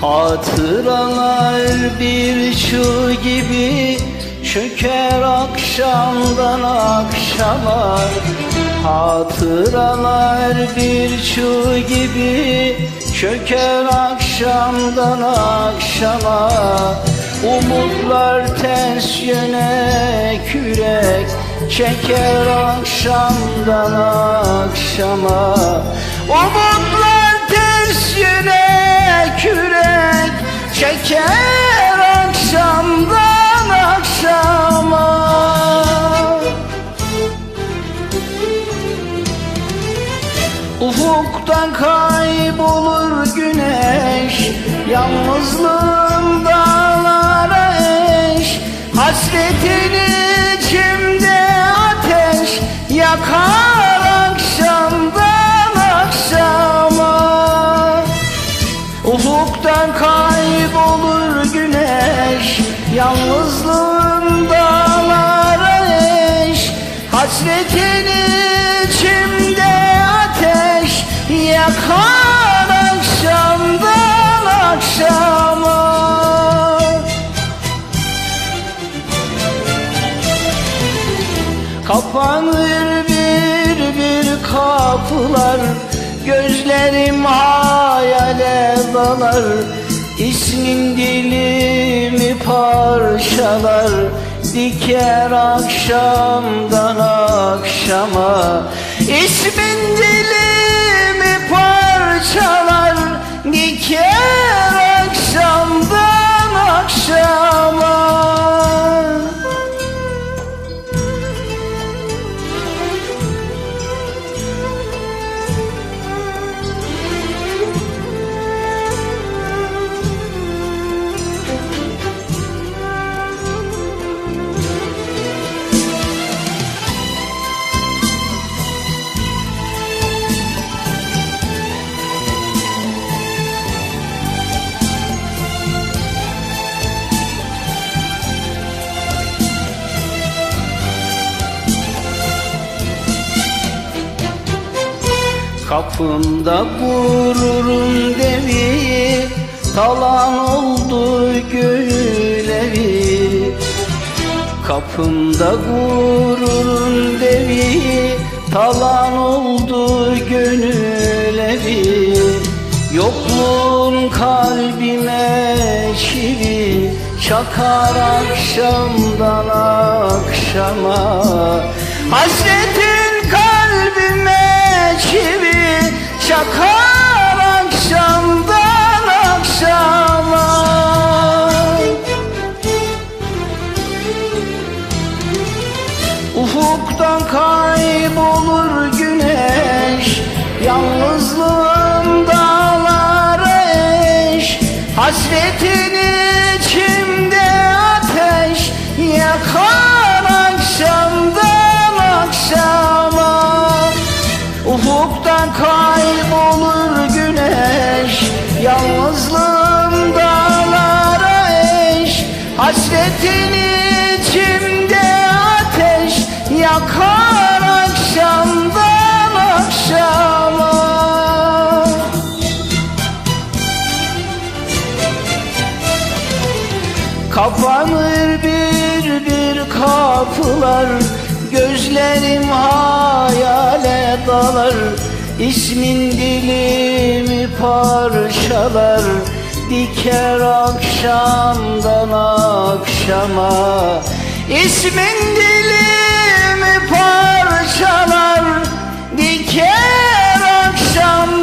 Hatıralar bir çığ gibi Çöker akşamdan akşama. Hatıralar bir çığ gibi Çöker akşamdan akşama. Umutlar ters yöne kürek Çeker akşamdan akşama. Umutlar Yalnızlığım dağlara eş Hasretin içimde ateş. Yakar akşamdan akşama. Ufuktan kaybolur güneş Yalnızlığım dağlara eş. Hasretin içimde ateş Yakar akşama Kapanır bir bir kapılar Gözlerim hayale dalar. İsmin dilimi parçalar Diker akşamdan akşama. İsmin dilimi Kapımda gururun devi Talan oldu gönül evi Kapımda gururun devi Talan oldu gönül evi Yokluğun kalbime çivi Çakar akşamdan akşama. Hasretin kalbime çivi Çakar akşamdan akşama. Ufuktan kaybolur güneş Yalnızlığım dağlara eş. Hasretin Hasretin içimde ateş Yakar akşamdan akşama. Kapanır bir bir kapılar Gözlerim hayale dalar. İsmin dilimi parçalar Diker akşamdan akşama akşama. İsmin dilimi parçalar diker akşam